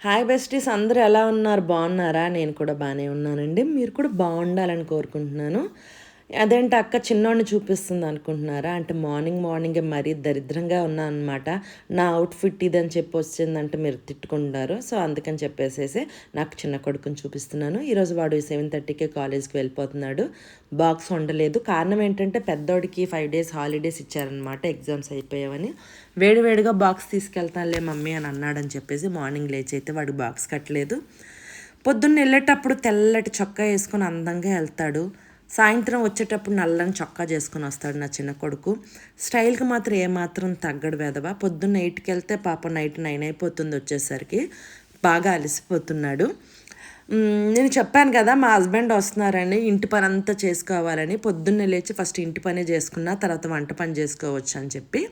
Hi besties అందరూ ఎలా ఉన్నారు? బాగున్నారా? నేను కూడా బాగానే ఉన్నానండి. మీరు కూడా బాగుండాలని కోరుకుంటున్నాను. అదేంటి అక్క చిన్నోడిని చూపిస్తుంది అనుకుంటున్నారా? అంటే మార్నింగ్ మార్నింగే మరీ దరిద్రంగా ఉన్నాను అనమాట నా అవుట్ఫిట్ ఇదని చెప్పి వచ్చిందంటే మీరు తిట్టుకుంటారు సో అందుకని చెప్పేసేసి నాకు చిన్న కొడుకుని చూపిస్తున్నాను. ఈరోజు వాడు సెవెన్ థర్టీకే కాలేజ్కి వెళ్ళిపోతున్నాడు. బాక్స్ ఉండలేదు కారణం ఏంటంటే పెద్దోడికి ఫైవ్ డేస్ హాలిడేస్ ఇచ్చారనమాట ఎగ్జామ్స్ అయిపోయావని. వేడివేడిగా బాక్స్ తీసుకెళ్తానులే మమ్మీ అని అన్నాడని చెప్పేసి మార్నింగ్ లేచి అయితే వాడు బాక్స్ కట్టలేదు. పొద్దున్న వెళ్ళేటప్పుడు తెల్లటి చొక్కా వేసుకొని అందంగా వెళ్తాడు. సాయంత్రం వచ్చేటప్పుడు నల్లని చొక్కా చేసుకుని వస్తాడు నా చిన్న కొడుకు. స్టైల్కి మాత్రం ఏమాత్రం తగ్గడు వెదవా. పొద్దున్న ఎయిట్కి వెళ్తే పాప నైట్ నైన్ అయిపోతుంది వచ్చేసరికి. బాగా అలసిపోతున్నాడు. నేను చెప్పాను కదా మా హస్బెండ్ వస్తున్నారని ఇంటి పని అంతా చేసుకోవాలని. పొద్దున్నే లేచి ఫస్ట్ ఇంటి పనే చేసుకున్నా తర్వాత వంట పని చేసుకోవచ్చు అని చెప్పి.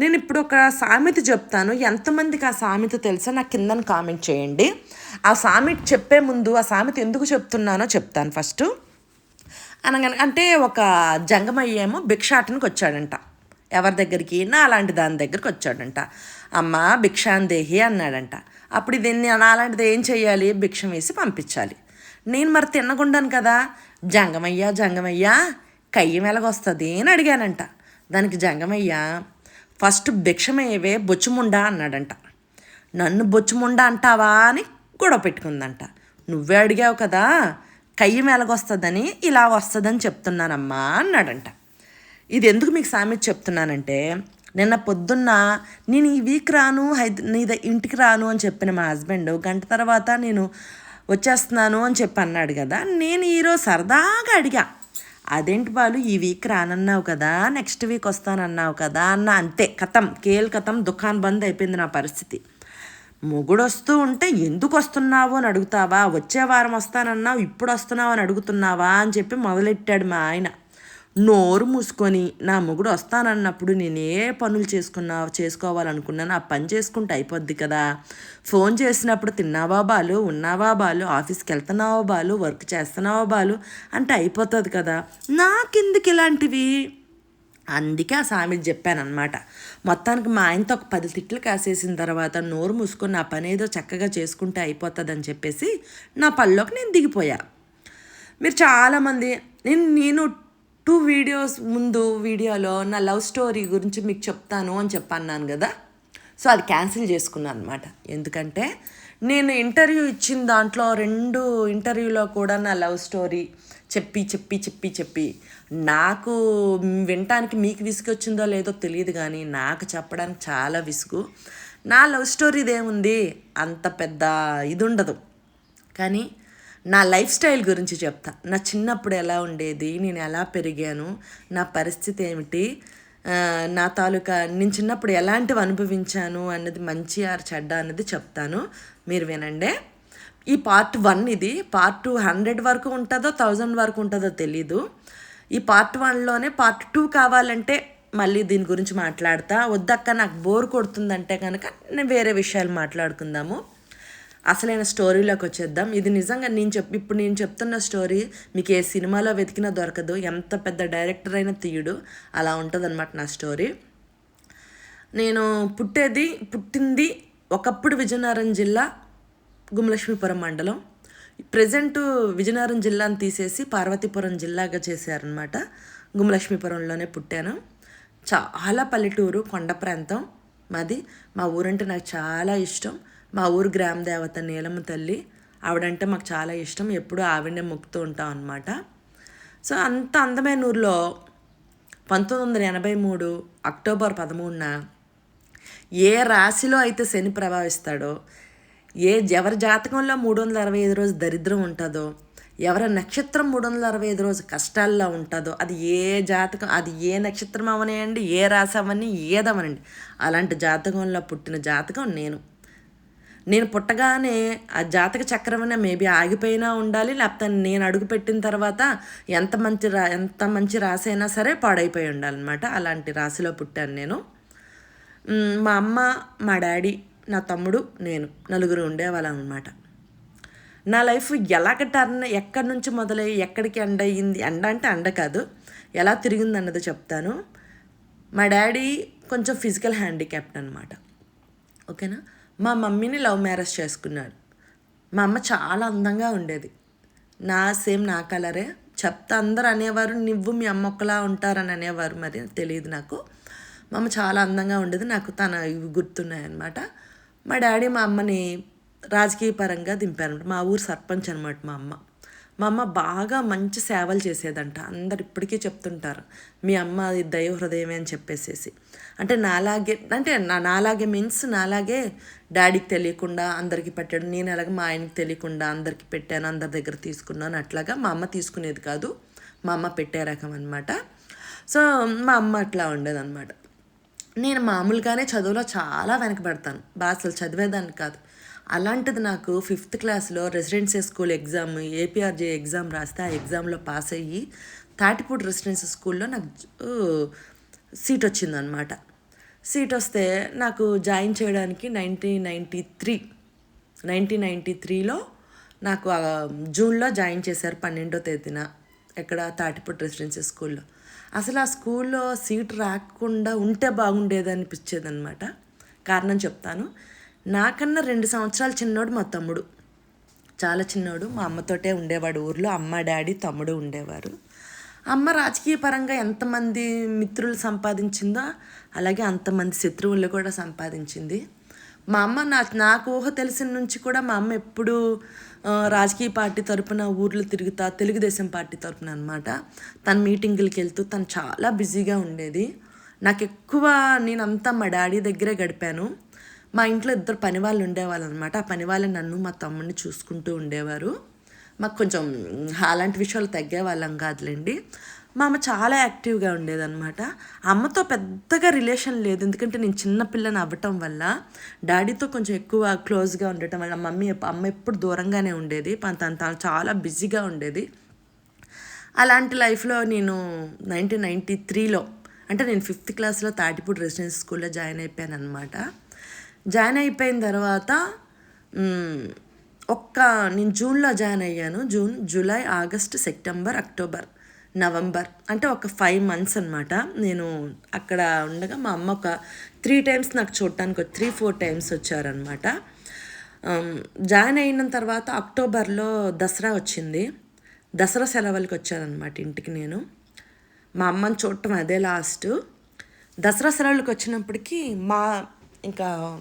నేను ఇప్పుడు ఒక సామెత చెప్తాను. ఎంతమందికి ఆ సామెత తెలుసా? నాకు కింద కామెంట్ చేయండి. ఆ సామెత చెప్పే ముందు ఆ సామెత ఎందుకు చెప్తున్నానో చెప్తాను ఫస్ట్. అనగానే అంటే ఒక జంగమయ్య ఏమో భిక్షాటనకి వచ్చాడంట ఎవరి దగ్గరికి నా అలాంటి దాని దగ్గరికి వచ్చాడంట. అమ్మ భిక్షాందేహి అన్నాడంట. అప్పుడు దీన్ని అలాంటిది ఏం చేయాలి భిక్షం వేసి పంపించాలి. నేను మరి తినకుండాను కదా? జంగమయ్య జంగమయ్య కయ్యి మెలగొస్తుంది అని అడిగానంట. దానికి జంగమయ్య ఫస్ట్ భిక్షమయ్యవే బొచ్చుముండా అన్నాడంట. నన్ను బొచ్చుముండా అంటావా అని గొడవ పెట్టుకుందంట. నువ్వే అడిగావు కదా? కయ్యం ఎలాగొస్తుందని ఇలా వస్తుందని చెప్తున్నానమ్మా అన్నాడంట. ఇది ఎందుకు మీకు సామెత చెప్తున్నానంటే నిన్న పొద్దున్న నేను ఈ వీక్ రాను హైద నీ ఇంటికి రాను అని చెప్పిన మా హస్బెండ్ గంట తర్వాత నేను వచ్చేస్తున్నాను అని చెప్పి అన్నాడు కదా నేను ఈరోజు సరదాగా అడిగా అదేంటి బాలు ఈ వీక్ రానన్నావు కదా నెక్స్ట్ వీక్ వస్తానన్నావు కదా అన్న అంతే కథం కేల్ కథం దుకాన్ బంద్ అయిపోయింది నా పరిస్థితి. మొగుడు వస్తూ ఉంటే ఎందుకు వస్తున్నావు అని అడుగుతావా? వచ్చే వారం వస్తానన్నావు ఇప్పుడు వస్తున్నావు అని అడుగుతున్నావా అని చెప్పి మొదలెట్టాడు మా ఆయన. నోరు మూసుకొని నా మొగుడు వస్తానన్నప్పుడు నేను ఏ పనులు చేసుకున్నా చేసుకోవాలనుకున్నాను. ఆ పని చేసుకుంటే అయిపోద్ది కదా. ఫోన్ చేసినప్పుడు తిన్నావా బాలు? ఉన్నావా బాలు? ఆఫీస్కి వెళ్తున్నావా బాలు? వర్క్ చేస్తున్నావా బాలు? అంటే అయిపోతుంది కదా. నాకెందుకు ఇలాంటివి? అందుకే ఆ సామెత చెప్పానమాట మొత్తానికి మా ఆయనతో ఒక పది తిట్లు కాసేసిన తర్వాత నోరు మూసుకొని నా పని ఏదో చక్కగా చేసుకుంటే అయిపోతుందని చెప్పేసి నా పనిలోకి నేను దిగిపోయా. మీరు చాలామంది నేను నేను టూ వీడియోస్ ముందు వీడియోలో నా లవ్ స్టోరీ గురించి మీకు చెప్తాను అని చెప్పన్నాను కదా. సో అది క్యాన్సిల్ చేసుకున్నాను అనమాట ఎందుకంటే నేను ఇంటర్వ్యూ ఇచ్చిన దాంట్లో రెండు ఇంటర్వ్యూలో కూడా నా లవ్ స్టోరీ చెప్పి చెప్పి చెప్పి చెప్పి. నాకు వినటానికి మీకు విసుగు వచ్చిందో లేదో తెలియదు కానీ నాకు చెప్పడానికి చాలా విసుగు. నా లవ్ స్టోరీ ఏముంది అంత పెద్ద ఇది ఉండదు కానీ నా లైఫ్ స్టైల్ గురించి చెప్తా. నా చిన్నప్పుడు ఎలా ఉండేది? నేను ఎలా పెరిగాను? నా పరిస్థితి ఏమిటి? నా తాలూకా నేను చిన్నప్పుడు ఎలాంటివి అనుభవించాను? అన్నది మంచి ఆర్ చెడ్డ అన్నది చెప్తాను. మీరు వినండి. ఈ పార్ట్ వన్ ఇది. పార్ట్ టూ హండ్రెడ్ వరకు ఉంటుందో థౌజండ్ వరకు ఉంటుందో తెలీదు. ఈ పార్ట్ వన్లోనే పార్ట్ టూ కావాలంటే మళ్ళీ దీని గురించి మాట్లాడతా. వద్దక్క నాకు బోర్ కొడుతుందంటే కనుక నేను వేరే విషయాలు మాట్లాడుకుందాము. అసలైన స్టోరీలోకి వచ్చేద్దాం. ఇది నిజంగా నేను చెప్ ఇప్పుడు నేను చెప్తున్న స్టోరీ మీకు ఏ సినిమాలో వెతికినా దొరకదు. ఎంత పెద్ద డైరెక్టర్ అయినా తీయడు. అలా ఉంటుందన్నమాట నా స్టోరీ. నేను పుట్టేది పుట్టింది ఒకప్పుడు విజయనగరం జిల్లా గుమలక్ష్మీపురం మండలం. ప్రజెంట్ విజయనగరం జిల్లాను తీసేసి పార్వతీపురం జిల్లాగా చేశారనమాట గుమలక్ష్మీపురంలోనే పుట్టాను. చాలా పల్లెటూరు కొండ ప్రాంతం మాది. మా ఊరంటే నాకు చాలా ఇష్టం. మా ఊరు గ్రామ దేవత నీలమ్మ తల్లి. ఆవిడంటే మాకు చాలా ఇష్టం. ఎప్పుడూ ఆవిడనే మొక్కుతూ ఉంటాం అనమాట సో అంత అందమైన ఊర్లో పంతొమ్మిది వందల ఎనభై మూడు అక్టోబర్ పదమూడున ఏ రాశిలో అయితే శని ప్రభావిస్తాడో ఏ ఎవరి జాతకంలో మూడు వందల అరవై ఐదు రోజు దరిద్రం ఉంటుందో ఎవరి నక్షత్రం మూడు వందల అరవై ఐదు రోజు కష్టాల్లో ఉంటుందో అది ఏ జాతకం అది ఏ నక్షత్రం అవనియండి ఏ రాశి అవని ఏదవనండి. అలాంటి జాతకంలో పుట్టిన జాతకం నేను. నేను పుట్టగానే ఆ జాతక చక్రమైన మేబీ ఆగిపోయినా ఉండాలి లేకపోతే నేను అడుగు పెట్టిన తర్వాత ఎంత మంచి రా ఎంత మంచి రాశి అయినా సరే పాడైపోయి ఉండాలన్నమాట. అలాంటి రాశిలో పుట్టాను నేను. మా అమ్మ మా డాడీ నా తమ్ముడు నేను నలుగురు ఉండేవాళ్ళం అనమాట నా లైఫ్ ఎలాగ టర్న్ ఎక్కడి నుంచి మొదలై ఎక్కడికి ఎండ అయ్యింది ఎండ అంటే ఎండ కాదు ఎలా తిరిగింది అన్నది చెప్తాను. మా డాడీ కొంచెం ఫిజికల్ హ్యాండిక్యాప్ట్ అనమాట ఓకేనా? మా మమ్మీని లవ్ మ్యారేజ్ చేసుకున్నాడు. మా అమ్మ చాలా అందంగా ఉండేది. నా సేమ్ నా కలరే. చెప్తా అందరు అనేవారు నువ్వు మీ అమ్మ ఒక్కలా ఉంటారని అనేవారు మరి తెలియదు నాకు. మా అమ్మ చాలా అందంగా ఉండేది. నాకు తన ఇవి గుర్తున్నాయి అనమాట మా డాడీ మా అమ్మని రాజకీయ పరంగా దింపారు మా ఊరు సర్పంచ్ అనమాట మా అమ్మ. మా అమ్మ బాగా మంచి సేవలు చేసేదంట. అందరు ఇప్పటికీ చెప్తుంటారు మీ అమ్మ అది దైవ హృదయమే అని చెప్పేసేసి. అంటే నాలాగే అంటే నా నాలాగే మీన్స్ నాలాగే డాడీకి తెలియకుండా అందరికి పెట్టాడు. నేను అలాగే మా ఆయనకి తెలియకుండా అందరికి పెట్టాను అందరి దగ్గర తీసుకున్నాను అట్లాగా మా అమ్మ తీసుకునేది కాదు మా అమ్మ పెట్టే రకం అనమాట. సో మా అమ్మ అట్లా ఉండేదన్నమాట నేను మామూలుగానే చదువులో చాలా వెనకబడతాను. బాగా అసలు చదివేదాన్ని కాదు. అలాంటిది నాకు ఫిఫ్త్ క్లాస్లో residency school exam APRJ exam రాస్తే ఆ ఎగ్జామ్లో పాస్ అయ్యి తాటిపూడి రెసిడెన్సీ స్కూల్లో నాకు సీట్ వచ్చిందనమాట. సీట్ వస్తే నాకు జాయిన్ చేయడానికి nineteen ninety three nineteen ninety త్రీలో నాకు జూన్లో జాయిన్ చేశారు పన్నెండో తేదీన. ఎక్కడ తాటిపట్టు రెసిడెన్సీ స్కూల్లో. అసలు ఆ స్కూల్లో సీట్ రాకుండా ఉంటే బాగుండేది అనిపించేది అనమాట కారణం చెప్తాను. నాకన్నా రెండు సంవత్సరాలు చిన్నోడు మా తమ్ముడు. చాలా చిన్నోడు. మా అమ్మతోటే ఉండేవాడు ఊర్లో. అమ్మ డాడీ తమ్ముడు ఉండేవారు. అమ్మ రాజకీయ పరంగా ఎంతమంది మిత్రులు సంపాదించిందో అలాగే అంతమంది శత్రువులు కూడా సంపాదించింది. మా అమ్మ నా నాకు ఊహ తెలిసిన నుంచి కూడా మా అమ్మ ఎప్పుడూ రాజకీయ పార్టీ తరపున ఊర్లు తిరుగుతా తెలుగుదేశం పార్టీ తరపున అనమాట తన మీటింగులకి వెళ్తూ తను చాలా బిజీగా ఉండేది. నాకు ఎక్కువ నేనంతా మా డాడీ దగ్గరే గడిపాను. మా ఇంట్లో ఇద్దరు పని వాళ్ళు ఉండేవాళ్ళు అనమాట ఆ పని వాళ్ళు నన్ను మా తమ్ముడిని చూసుకుంటూ ఉండేవారు. మాకు కొంచెం అలాంటి విషయాలు తగ్గే వాళ్ళం కాదులేండి. మా అమ్మ చాలా యాక్టివ్గా ఉండేదన్నమాట. అమ్మతో పెద్దగా రిలేషన్ లేదు. ఎందుకంటే నేను చిన్న పిల్లని అవ్వటం వల్ల డాడీతో కొంచెం ఎక్కువ క్లోజ్గా ఉండటం వల్ల మమ్మీ అమ్మ ఎప్పుడు దూరంగానే ఉండేది. తను తను చాలా బిజీగా ఉండేది. అలాంటి లైఫ్లో నేను నైన్టీన్ నైంటీ త్రీలో అంటే నేను ఫిఫ్త్ క్లాస్లో తాటిపూడి రెసిడెన్స్ స్కూల్లో జాయిన్ అయిపోయాను అనమాట జాయిన్ అయిపోయిన తర్వాత ఒక్క నేను జూన్లో జాయిన్ అయ్యాను. June July August September October. November అంటే ఒక ఫైవ్ మంత్స్ అనమాట నేను అక్కడ ఉండగా మా అమ్మ ఒక త్రీ టైమ్స్ నాకు చూడటానికి త్రీ ఫోర్ టైమ్స్ వచ్చారనమాట జాయిన్ అయిన తర్వాత అక్టోబర్లో దసరా వచ్చింది. దసరా సెలవులకి వచ్చానమాట ఇంటికి నేను. మా అమ్మని చూడటం అదే లాస్ట్ దసరా సెలవులకు వచ్చినప్పటికీ మా ఇంకా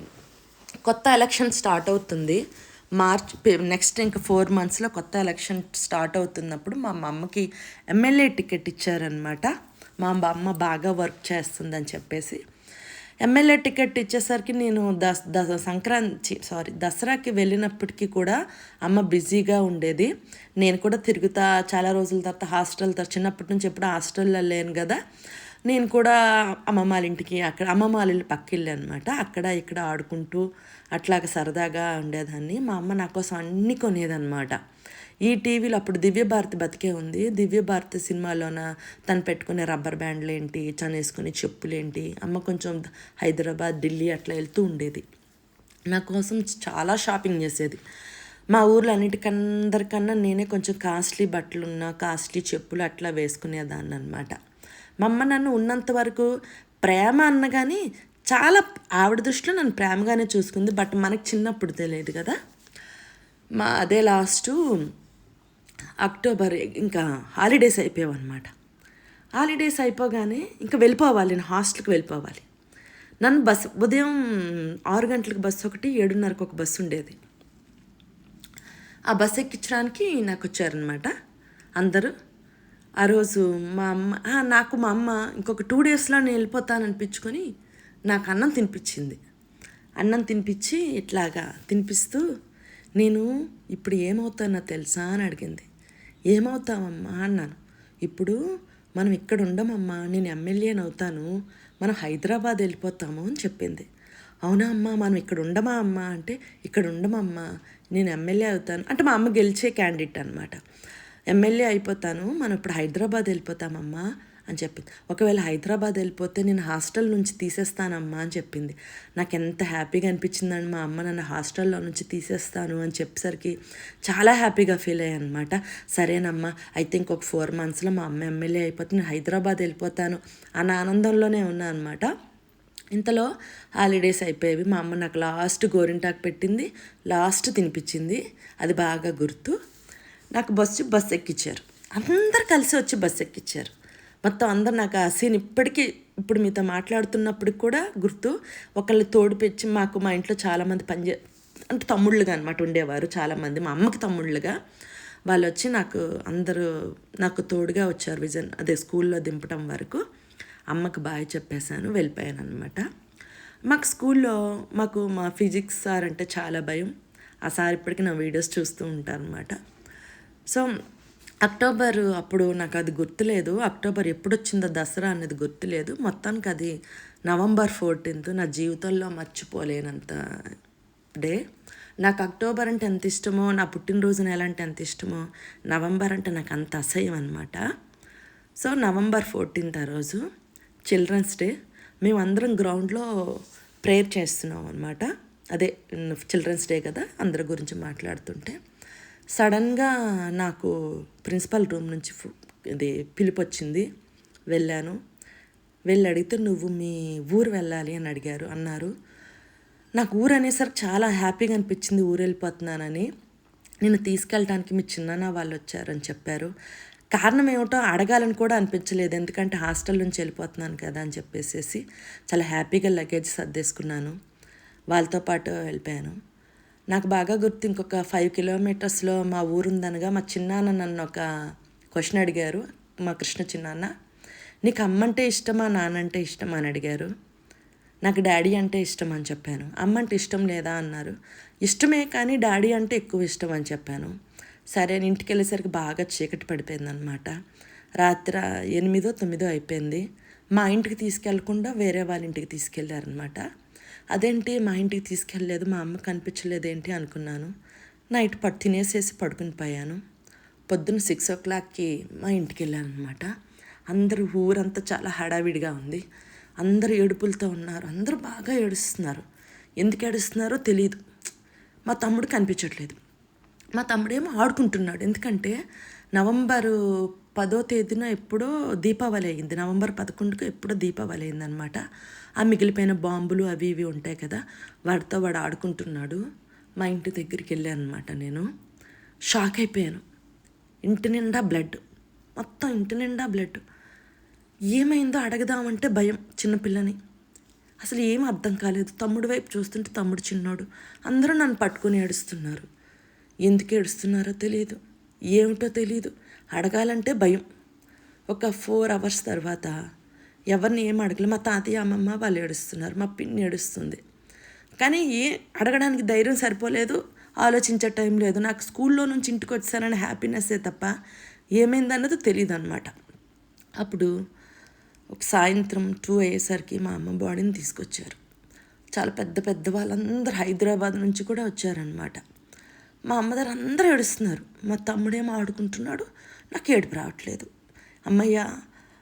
కొత్త ఎలక్షన్ స్టార్ట్ అవుతుంది. మార్చ్ నెక్స్ట్ ఇంకా ఫోర్ మంత్స్లో కొత్త ఎలక్షన్ స్టార్ట్ అవుతున్నప్పుడు మా అమ్మకి ఎమ్మెల్యే టికెట్ ఇచ్చారనమాట మా అమ్మ బాగా వర్క్ చేస్తుందని చెప్పేసి. ఎమ్మెల్యే టికెట్ ఇచ్చేసరికి నేను దస్ దస సంక్రాంతి సారీ దసరాకి వెళ్ళినప్పటికీ కూడా అమ్మ బిజీగా ఉండేది. నేను కూడా తిరుగుతా చాలా రోజుల తర్వాత హాస్టల్ తర్వాత చిన్నప్పటి నుంచి ఎప్పుడు హాస్టల్లో లేను కదా. నేను కూడా అమ్మమ్మ వాళ్ళ ఇంటికి అక్కడ అమ్మమ్మ వాళ్ళ ఇల్లు పక్కిల్లు అనమాట అక్కడ ఇక్కడ ఆడుకుంటూ అట్లాగ సరదాగా ఉండేదాన్ని. మా అమ్మ నా కోసం అన్నీ కొనేదన్నమాట. ఈ టీవీలో అప్పుడు దివ్యభారతి బతికే ఉంది. దివ్యభారతి సినిమాలోన తను పెట్టుకునే రబ్బర్ బ్యాండ్లు ఏంటి తను వేసుకునే చెప్పులు ఏంటి అమ్మ కొంచెం హైదరాబాద్ ఢిల్లీ అట్లా వెళ్తూ ఉండేది. నా కోసం చాలా షాపింగ్ చేసేది. మా ఊర్లో అన్నిటికందరికన్నా నేనే కొంచెం కాస్ట్లీ బట్టలున్న కాస్ట్లీ చెప్పులు అట్లా వేసుకునేదాన్ని అనమాట మా అమ్మ నన్ను ఉన్నంత వరకు ప్రేమ అన్న కానీ చాలా ఆవిడ దృష్టిలో నన్ను ప్రేమగానే చూసుకుంది. బట్ మనకు చిన్నప్పుడు తెలియదు కదా. మా అదే లాస్ట్ అక్టోబర్ ఇంకా హాలిడేస్ అయిపోయావు అనమాట హాలిడేస్ అయిపోగానే ఇంకా వెళ్ళిపోవాలి నేను హాస్టల్కి వెళ్ళిపోవాలి. నన్ను బస్ ఉదయం ఆరు గంటలకు బస్సు ఒకటి ఏడున్నరకు ఒక బస్సు ఉండేది. ఆ బస్సు ఎక్కించడానికి నాకు వచ్చారనమాట అందరూ. ఆ రోజు మా అమ్మ నాకు మా అమ్మ ఇంకొక టూ డేస్లో నేను వెళ్ళిపోతాను అనిపించుకొని నాకు అన్నం తినిపించింది. అన్నం తినిపించి ఇట్లాగా తినిపిస్తూ నేను ఇప్పుడు ఏమవుతానో తెలుసా అని అడిగింది. ఏమవుతామమ్మా అన్నాను. ఇప్పుడు మనం ఇక్కడ ఉండమమ్మా నేను ఎమ్మెల్యేని అవుతాను మనం హైదరాబాద్ వెళ్ళిపోతాము అని చెప్పింది. అవునా అమ్మ మనం ఇక్కడ ఉండమా అమ్మ అంటే ఇక్కడ ఉండమమ్మా నేను ఎమ్మెల్యే అవుతాను. అంటే మా అమ్మ గెలిచే క్యాండిడేట్ అనమాట ఎమ్మెల్యే అయిపోతాను. మనం ఇప్పుడు హైదరాబాద్ వెళ్ళిపోతామమ్మా అని చెప్పింది. ఒకవేళ హైదరాబాద్ వెళ్ళిపోతే నేను హాస్టల్ నుంచి తీసేస్తానమ్మా అని చెప్పింది. నాకు ఎంత హ్యాపీగా అనిపించిందని మా అమ్మ నన్ను హాస్టల్లో నుంచి తీసేస్తాను అని చెప్పేసరికి చాలా హ్యాపీగా ఫీల్ అయ్యాను అనమాట సరేనమ్మా అయితే ఇంకొక ఫోర్ మంత్స్లో మా అమ్మ ఎమ్మెల్యే అయిపోతే నేను హైదరాబాద్ వెళ్ళిపోతాను అన్న ఆనందంలోనే ఉన్నా అనమాట ఇంతలో హాలిడేస్ అయిపోయేవి. మా అమ్మ నాకు లాస్ట్ గోరింటాకు పెట్టింది లాస్ట్ తినిపించింది. అది బాగా గుర్తు. నాకు బస్సు బస్సు ఎక్కించారు అందరు కలిసి వచ్చి బస్సు ఎక్కించారు మొత్తం అందరు నాకు ఆ సీన్ ఇప్పటికీ ఇప్పుడు మీతో మాట్లాడుతున్నప్పుడు కూడా గుర్తు. ఒకళ్ళు తోడుపెచ్చి మాకు మా ఇంట్లో చాలామంది పనిచే అంటే తమ్ముళ్ళుగా అనమాట ఉండేవారు చాలామంది. మా అమ్మకి తమ్ముళ్ళుగా. వాళ్ళు వచ్చి నాకు అందరూ నాకు తోడుగా వచ్చారు విజన్ అదే స్కూల్లో దింపడం వరకు. అమ్మకి బాయ్ చెప్పేశాను వెళ్ళిపోయాను అనమాట మాకు స్కూల్లో మాకు మా ఫిజిక్స్ సార్ అంటే చాలా భయం. ఆ సార్ ఇప్పటికీ నా వీడియోస్ చూస్తూ ఉంటారు అనమాట సో అక్టోబర్ అప్పుడు నాకు అది గుర్తులేదు. అక్టోబర్ ఎప్పుడు వచ్చిందో దసరా అనేది గుర్తులేదు. మొత్తానికి అది నవంబర్ ఫోర్టీన్త్ నా జీవితంలో మర్చిపోలేనంత డే. నాకు అక్టోబర్ అంటే ఎంత ఇష్టమో నా పుట్టినరోజు నెల అంటే ఎంత ఇష్టమో నవంబర్ అంటే నాకు అంత అసహ్యం అనమాట సో నవంబర్ ఫోర్టీన్త్ ఆ రోజు చిల్డ్రన్స్ డే. మేమందరం గ్రౌండ్లో ప్రేయర్ చేస్తున్నాం అనమాట అదే చిల్డ్రన్స్ డే కదా అందరి గురించి మాట్లాడుతుంటే. సడన్గా నాకు ప్రిన్సిపల్ రూమ్ నుంచి ఇది పిలుపు వచ్చింది వెళ్ళాను. వెళ్ళి అడిగితే నువ్వు మీ ఊరు వెళ్ళాలి అని అడిగారు అన్నారు. నాకు ఊరు అనేసరికి చాలా హ్యాపీగా అనిపించింది ఊరు వెళ్ళిపోతున్నానని. నేను తీసుకెళ్ళడానికి మీ చిన్నాన్న వాళ్ళు వచ్చారని చెప్పారు. కారణం ఏమిటో అడగాలని కూడా అనిపించలేదు. ఎందుకంటే హాస్టల్ నుంచి వెళ్ళిపోతున్నాను కదా అని చెప్పేసేసి చాలా హ్యాపీగా లగేజ్ సర్దేసుకున్నాను. వాళ్ళతో పాటు వెళ్ళిపోయాను. నాకు బాగా గుర్తు ఇంకొక ఫైవ్ కిలోమీటర్స్లో మా ఊరుందనగా మా చిన్నాన్న నన్ను ఒక క్వశ్చన్ అడిగారు మా కృష్ణ చిన్నాన్న. నీకు అమ్మంటే ఇష్టమా నాన్నంటే ఇష్టమా అని అడిగారు. నాకు డాడీ అంటే ఇష్టం అని చెప్పాను. అమ్మ అంటే ఇష్టం లేదా అన్నారు. ఇష్టమే కానీ డాడీ అంటే ఎక్కువ ఇష్టం అని చెప్పాను. సరే అని ఇంటికి వెళ్ళేసరికి బాగా చీకటి పడిపోయిందనమాట రాత్రి ఎనిమిదో తొమ్మిదో అయిపోయింది. మా ఇంటికి తీసుకెళ్ళకుండా వేరే వాళ్ళ ఇంటికి తీసుకెళ్ళారనమాట అదేంటి మా ఇంటికి తీసుకెళ్ళలేదు మా అమ్మ కనిపించలేదు ఏంటి అనుకున్నాను. నైట్ పట్టు తినేసేసి పడుకుని పోయాను. పొద్దున్న సిక్స్ ఓ క్లాక్కి మా ఇంటికి వెళ్ళాను అనమాట అందరూ ఊరంతా చాలా హడావిడిగా ఉంది. అందరు ఏడుపులతో ఉన్నారు. అందరూ బాగా ఏడుస్తున్నారు. ఎందుకు ఏడుస్తున్నారో తెలియదు మా తమ్ముడు కనిపించట్లేదు. మా తమ్ముడేమో ఆడుకుంటున్నాడు. ఎందుకంటే నవంబరు పదో తేదీన ఎప్పుడో దీపావళి అయింది. నవంబర్ పదకొండుకు ఎప్పుడో దీపావళి అయిందనమాట ఆ మిగిలిపోయిన బాంబులు అవి ఇవి ఉంటాయి కదా వాడితో వాడు ఆడుకుంటున్నాడు. మా ఇంటి దగ్గరికి వెళ్ళాను అనమాట నేను. షాక్ అయిపోయాను. ఇంటి నిండా బ్లడ్. మొత్తం ఇంటి నిండా బ్లడ్. ఏమైందో అడగదామంటే భయం చిన్నపిల్లని అసలు ఏం అర్థం కాలేదు. తమ్ముడు వైపు చూస్తుంటే తమ్ముడు చిన్నోడు. అందరూ నన్ను పట్టుకొని ఏడుస్తున్నారు. ఎందుకు ఏడుస్తున్నారో తెలియదు ఏమిటో తెలియదు అడగాలంటే భయం. ఒక ఫోర్ అవర్స్ తర్వాత ఎవరిని ఏం అడగలేదు మా తాతయ్య అమ్మమ్మ వాళ్ళు ఏడుస్తున్నారు. మా పిన్ని ఏడుస్తుంది. కానీ ఏ అడగడానికి ధైర్యం సరిపోలేదు. ఆలోచించే టైం లేదు. నాకు స్కూల్లో నుంచి ఇంటికి వచ్చానని హ్యాపీనెస్సే తప్ప ఏమైందన్నది తెలియదు అనమాట అప్పుడు ఒక సాయంత్రం టూ అయ్యేసరికి మా అమ్మ బాడీని తీసుకొచ్చారు. చాలా పెద్ద పెద్ద వాళ్ళందరూ హైదరాబాద్ నుంచి కూడా వచ్చారనమాట మా అమ్మగారు అందరూ ఏడుస్తున్నారు. మా తమ్ముడేమో ఆడుకుంటున్నాడు. నాకు ఏడుపు రావట్లేదు. అమ్మయ్య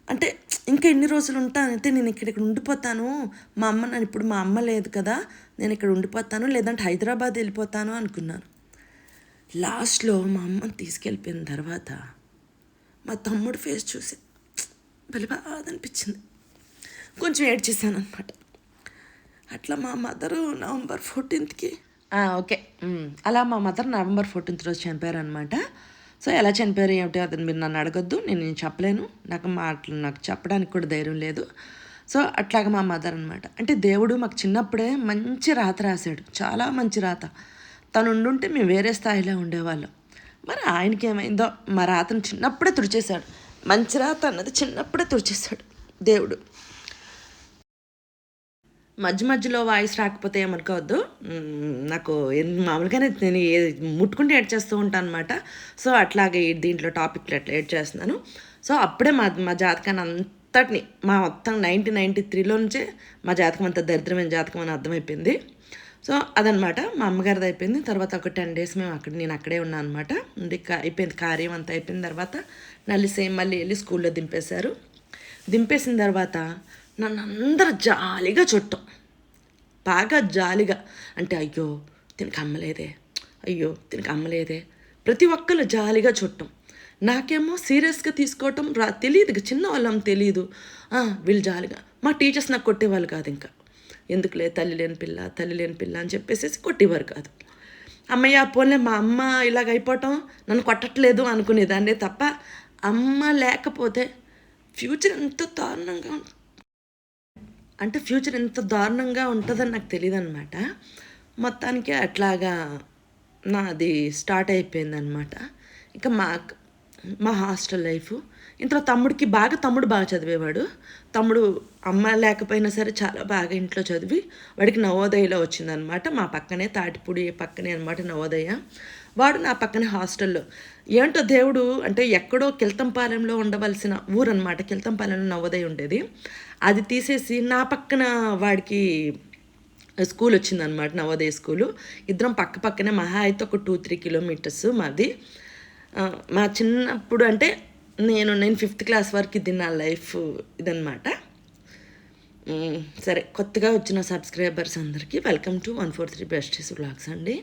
అంటే ఇంకా ఎన్ని రోజులు ఉంటానంటే నేను ఇక్కడ ఇక్కడ ఉండిపోతాను. మా అమ్మ నన్ను ఇప్పుడు మా అమ్మ లేదు కదా నేను ఇక్కడ ఉండిపోతాను. లేదంటే హైదరాబాద్ వెళ్ళిపోతాను అనుకున్నాను లాస్ట్లో మా అమ్మని తీసుకెళ్ళిపోయిన తర్వాత మా తమ్ముడు ఫేస్ చూసి భలే బాధ అనిపించింది. కొంచెం ఏడ్చేసాను అనమాట అట్లా మా మదరు నవంబర్ ఫోర్టీన్త్కి ఓకే. అలా మా మదర్ నవంబర్ ఫోర్టీన్త్ రోజు చనిపోయారనమాట సో ఎలా చనిపోయారు ఏమిటి అతను మీరు నన్ను అడగొద్దు నేను నేను చెప్పలేను. నాకు మాటలు నాకు చెప్పడానికి కూడా ధైర్యం లేదు. సో అట్లాగా మా మదర్ అనమాట అంటే దేవుడు మాకు చిన్నప్పుడే మంచి రాత రాశాడు. చాలా మంచి రాత. తను ఉండుంటే మేము వేరే స్థాయిలో ఉండేవాళ్ళం. మరి ఆయనకి ఏమైందో మా రాతను చిన్నప్పుడే తుడిచేశాడు. మంచి రాత అన్నది చిన్నప్పుడే తుడిచేశాడు దేవుడు. మధ్య మధ్యలో వాయిస్ రాకపోతే ఏమనుకోవద్దు. నాకు మామూలుగానే నేను ముట్టుకుంటే ఏడ్ చేస్తూ ఉంటాను అనమాట సో అట్లాగే దీంట్లో టాపిక్లు అట్లా ఏడ్ చేస్తున్నాను. సో అప్పుడే మా మా జాతకాన్ని అంతటిని మా మొత్తం నైన్టీన్ నైంటీ త్రీలో నుంచే మా జాతకం అంత దరిద్రమైన జాతకం అని అర్థమైపోయింది. సో అదనమాట మా అమ్మగారిది అయిపోయింది. తర్వాత ఒక టెన్ డేస్ మేము అక్కడ నేను అక్కడే ఉన్నాను అనమాట అయిపోయింది కార్యం అంతా అయిపోయిన తర్వాత నల్లి సేమ్ మళ్ళీ వెళ్ళి స్కూల్లో దింపేశారు. దింపేసిన తర్వాత నన్ను అందరు జాలిగా చుట్టం. బాగా జాలిగా. అంటే అయ్యో తినక అమ్మలేదే. అయ్యో తినక అమ్మలేదే. ప్రతి ఒక్కరు జాలిగా చుట్టం. నాకేమో సీరియస్గా తీసుకోవటం రా తెలియదు చిన్న వాళ్ళం తెలియదు వీళ్ళు జాలిగా. మా టీచర్స్ నాకు కొట్టేవాళ్ళు కాదు ఇంకా. ఎందుకులే తల్లి లేని పిల్ల తల్లి లేని పిల్ల అని చెప్పేసి కొట్టేవారు కాదు. అమ్మయ్య పోలే మా అమ్మ ఇలాగ అయిపోవటం నన్ను కొట్టట్లేదు అనుకునేదాన్నే తప్ప అమ్మ లేకపోతే ఫ్యూచర్ ఎంత దారుణంగా అంటే ఫ్యూచర్ ఎంత దారుణంగా ఉంటుందని నాకు తెలియదు అనమాట మొత్తానికి అట్లాగా నాది స్టార్ట్ అయిపోయిందనమాట ఇంకా మా మా హాస్టల్ లైఫ్. ఇంట్లో తమ్ముడికి బాగా తమ్ముడు బాగా చదివేవాడు. తమ్ముడు అమ్మ లేకపోయినా సరే చాలా బాగా ఇంట్లో చదివి వాడికి నవోదయలో వచ్చిందనమాట మా పక్కనే తాటిపూడి పక్కనే అనమాట నవోదయ. వాడు నా పక్కనే హాస్టల్లో. ఏంటో దేవుడు అంటే ఎక్కడో కిల్తంపాలెంలో ఉండవలసిన ఊరన్నమాట. కిల్తంపాలెంలో నవోదయ ఉండేది. అది తీసేసి నా పక్కన వాడికి స్కూల్ వచ్చిందనమాట నవోదయ స్కూలు. ఇద్దరం పక్క పక్కనే మహా అయితే ఒక టూ త్రీ కిలోమీటర్స్ మాది. మా చిన్నప్పుడు అంటే నేను నేను ఫిఫ్త్ క్లాస్ వరకు ఇది నా లైఫ్ ఇదనమాట సరే కొత్తగా వచ్చిన సబ్స్క్రైబర్స్ అందరికీ welcome to one four three best vlogs అండి.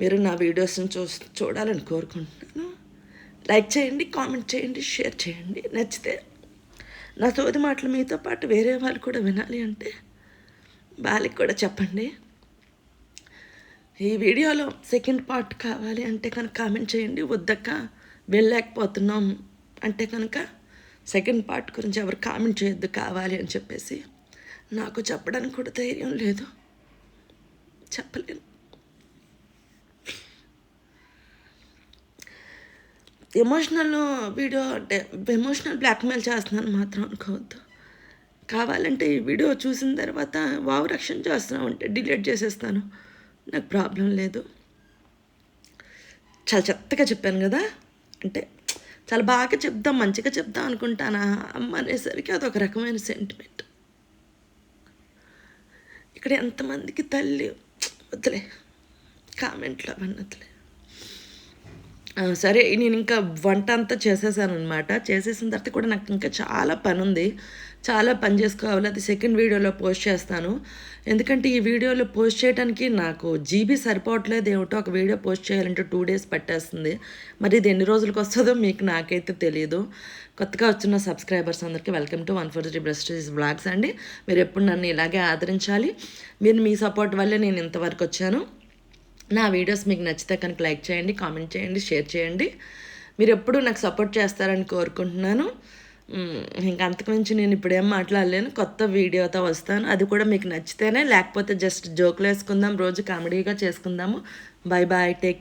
మీరు నా వీడియోస్ని చూ చూడాలని కోరుకుంటున్నాను. లైక్ చేయండి కామెంట్ చేయండి షేర్ చేయండి. నచ్చితే నా తోది మాటలు మీతో పాటు వేరే వాళ్ళు కూడా వినాలి అంటే వాళ్ళకి కూడా చెప్పండి. ఈ వీడియోలో సెకండ్ పార్ట్ కావాలి అంటే కనుక కామెంట్ చేయండి. వద్దక్క వెళ్ళలేకపోతున్నాం అంటే కనుక సెకండ్ పార్ట్ గురించి ఎవరు కామెంట్ చేయొద్దు కావాలి అని చెప్పేసి నాకు చెప్పడానికి కూడా ధైర్యం లేదు. చెప్పలేను. ఎమోషనల్ వీడియో అంటే ఎమోషనల్ బ్లాక్మెయిల్ చేస్తున్నాను మాత్రం అనుకోవద్దు. కావాలంటే ఈ వీడియో చూసిన తర్వాత వావు రక్షణ చేస్తున్నాం అంటే డిలీట్ చేసేస్తాను. నాకు ప్రాబ్లం లేదు. చాలా చెత్తగా చెప్పాను కదా? అంటే చాలా బాగా చెప్దాం మంచిగా చెప్దాం అనుకుంటానా? అమ్మ అనేసరికి అదొక రకమైన సెంటిమెంట్ ఇక్కడ ఎంతమందికి తల్లి వద్దులే కామెంట్లో అవన్నీ వద్దులే సరే నేను ఇంకా వంట అంతా చేసేసాను అనమాట చేసేసిన తర్వాత కూడా నాకు ఇంకా చాలా పని ఉంది చాలా పని చేసుకోవాలి. అది సెకండ్ వీడియోలో పోస్ట్ చేస్తాను. ఎందుకంటే ఈ వీడియోలో పోస్ట్ చేయడానికి నాకు జీబీ సరిపోవట్లేదు ఏమిటో ఒక వీడియో పోస్ట్ చేయాలంటే టూ డేస్ పట్టేస్తుంది. మరి ఇది ఎన్ని రోజులకు వస్తుందో మీకు నాకైతే తెలియదు కొత్తగా వచ్చిన సబ్స్క్రైబర్స్ అందరికీ welcome to one four three besties blogs అండి. మీరు ఎప్పుడు నన్ను ఇలాగే ఆదరించాలి. మీరు మీ సపోర్ట్ వల్లే నేను ఇంతవరకు వచ్చాను. నా వీడియోస్ మీకు నచ్చితే కనుక లైక్ చేయండి కామెంట్ చేయండి షేర్ చేయండి. మీరు ఎప్పుడూ నాకు సపోర్ట్ చేస్తారని కోరుకుంటున్నాను. ఇంకా అంతకుమించి నేను ఇప్పుడేం మాట్లాడలేను. కొత్త వీడియోతో వస్తాను. అది కూడా మీకు నచ్చితేనే లేకపోతే జస్ట్ జోకులు వేసుకుందాం రోజు కామెడీగా చేసుకుందాము. Bye bye take